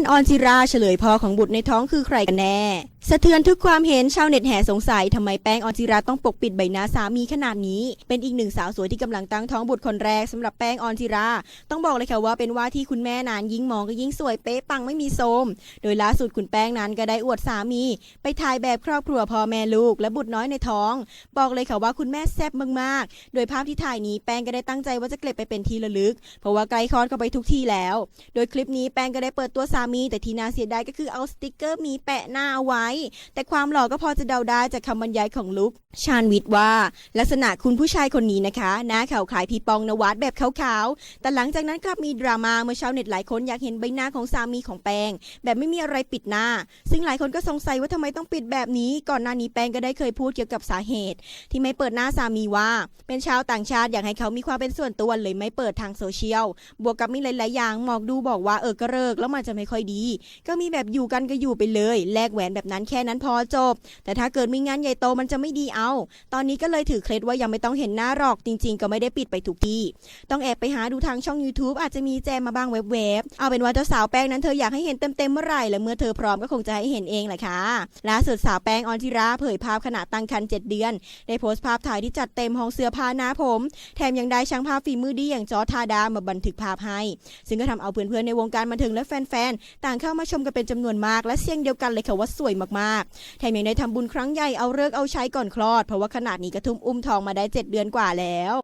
นออนจิราเฉลยพ่อของบุตรในท้องคือใครกันแน่สะเทือนทุกความเห็นชาวเน็ตแห่สงสัยทำไมแป้งออนจิราต้องปกปิดใบหน้าสามีขนาดนี้ เป็นอีกหนึ่งสาวสวยที่กำลังตั้งท้องบุตรคนแรกสำหรับแป้งออนจิรา ต้องบอกเลยค่ะว่าเป็นว่าที่คุณแม่นานยิ่งมองก็ยิ่งสวยเป๊ะปังไม่มีโทมโดยล่าสุดคุณแป้งนั้นก็ได้อวดสามี ไปถ่ายแบบครอบครัวพ่อแม่ลูกและบุตรน้อยในท้อง บอกเลยค่ะว่าคุณแม่แซ่บมากๆ โดยภาพที่ถ่ายนี้แป้งก็ได้ตั้งใจว่าจะเก็บไปเป็นที่ระลึก เพราะว่าใกล้คลอดเข้าไปทุกที่แล้ว โดยคลิปนี้แป้งก็ได้เปิดตัวสามี แต่ที่น่าเสียดายก็คือเอาสติกเกอร์มีแปะหน้าเอาไว้แต่ความหล่อก็พอจะเดาได้จากคำบรรยายของลุคชาญวิทย์ว่า ลักษณะคุณผู้ชายคนนี้นะคะหน้าขาวขายพี่ปองนวัดแบบขาวๆแต่หลังจากนั้นกลับมีดราม่าเมื่อชาวเน็ตหลายคนอยากเห็นใบหน้าของสามีของแป้ง แบบไม่มีอะไรปิดหน้า ซึ่งหลายคนก็สงสัยว่าทำไมต้องปิดแบบนี้ ก่อนหน้านี้แป้งก็ได้เคยพูดเกี่ยวกับสาเหตุ ที่ไม่เปิดหน้าสามีว่า เป็นชาวต่างชาติอยากให้เขามีความเป็นส่วนตัวเลยไม่เปิดทางโซเชียลบวกกับมีหลายๆอย่างหมอกดูบอกว่าเออก็เลิกแล้วมันจะไม่ค่อยดี ก็มีแบบอยู่กันก็อยู่ไปเลยแลกแหวนแบบนั้นแค่นั้นพอจบ แต่ถ้าเกิดมีงานใหญ่โตมันจะไม่ดีเอา ตอนนี้ก็เลยถือเคล็ดว่ายังไม่ต้องเห็นหน้าหรอกจริง ๆ ก็ไม่ได้ปิดไปทุกที่ต้องแอบไปหาดูทางช่อง YouTube อาจจะมีแจมมาบ้างเว็บๆเอาเป็นว่าเจ้าสาวแป้งนั้นเธออยากให้เห็นเต็มๆเมื่อไหร่และเมื่อเธอพร้อมก็คงจะให้เห็นเองแหละค่ะล่าสุดสาวแป้งออนทิราเผยภาพขณะตั้งครรภ์7เดือน ได้โพสต์ภาพถ่ายที่จัดเต็มห้องเสื้อผ้าหน้าผม แถมยังได้ช่างภาพฝีมือดีอย่างจอทาดามาบันทึกภาพให้ ซึ่งก็ทำเอาเพื่อนๆในวงการบันเทิงและแฟนๆต่างเข้ามาชมกันเป็นจำนวนมากและเสียงเดียวกันเลยค่ะว่าสวยมากๆ แถมยังได้ทำบุญครั้งใหญ่เอาเลิกเอาใช้ก่อนคลอด เพราะว่าขนาดนี้กระทุ่มอุ้มทองมาได้ 7 เดือนกว่าแล้ว